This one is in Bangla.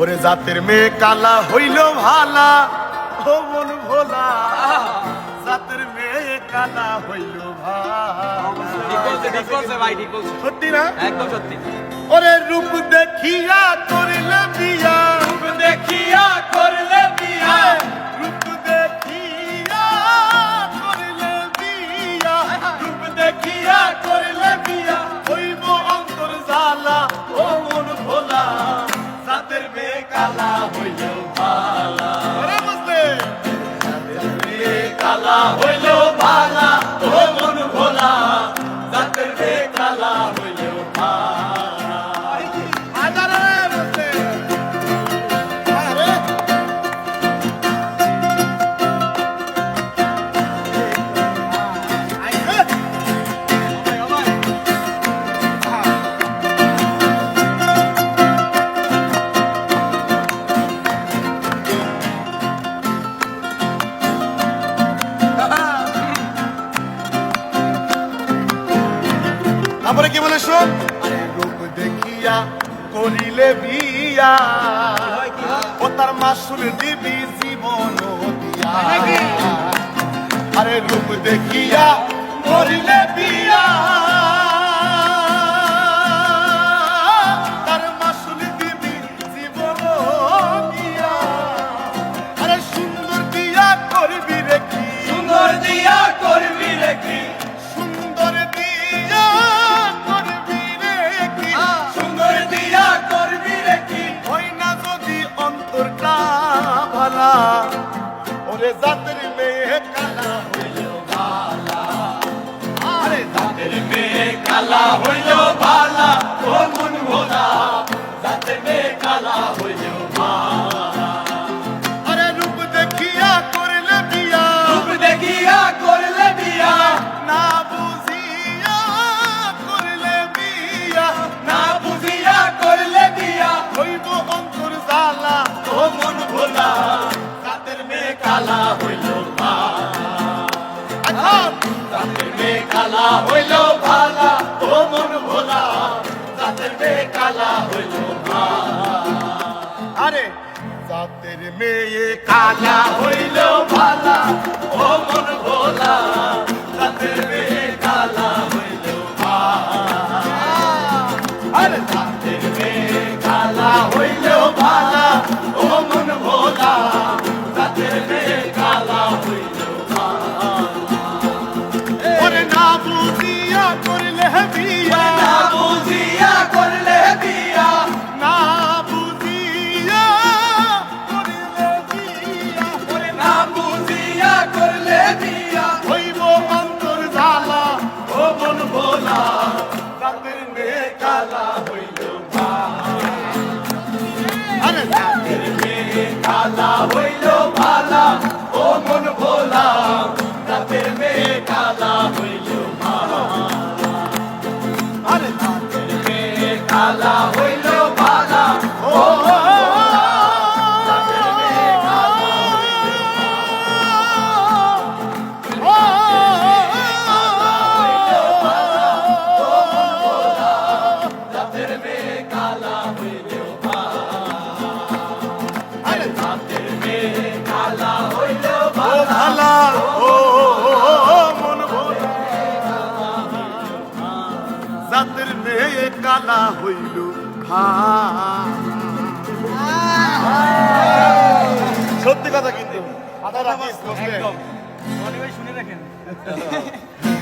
ওরে জাতের মেয়ে কালা হইল ভালা ও মন ভোলা। জাতের মেয়ে কালা হইল ভালা। সত্যি না? একদম সত্যি। ওরে রূপ দেখিয়া করিলে বিয়া। কালা হইল তারপরে কি বলে শোন আরে রূপ দেখিয়া করিলে বিয়া। ও তার মাসুল দিবি জীবন দিয়া। আরে রূপ দেখিয়া করিলে বিয়া। জাতের মেয়ে হইল ভালা, ও ভোলা, জাতের মেয়ে কালা হইল আরে, জাতের মেয়ে কালা হইল ভালা, ও না বুঝিয়া করলে বিয়া। না বুঝিয়া করলে বিয়া। না বুঝিয়া করলে বিয়া। ওরে না বুঝিয়া করলে বিয়া। হইব অন্তর জালা ও মন ভোলা জাতের মেয়ে কালা হইল আরে জাতের মেয়ে কালা হইল জাতের মেয়ে কালা হইল সত্যি কথা কিন্তু। শুনে রাখেন।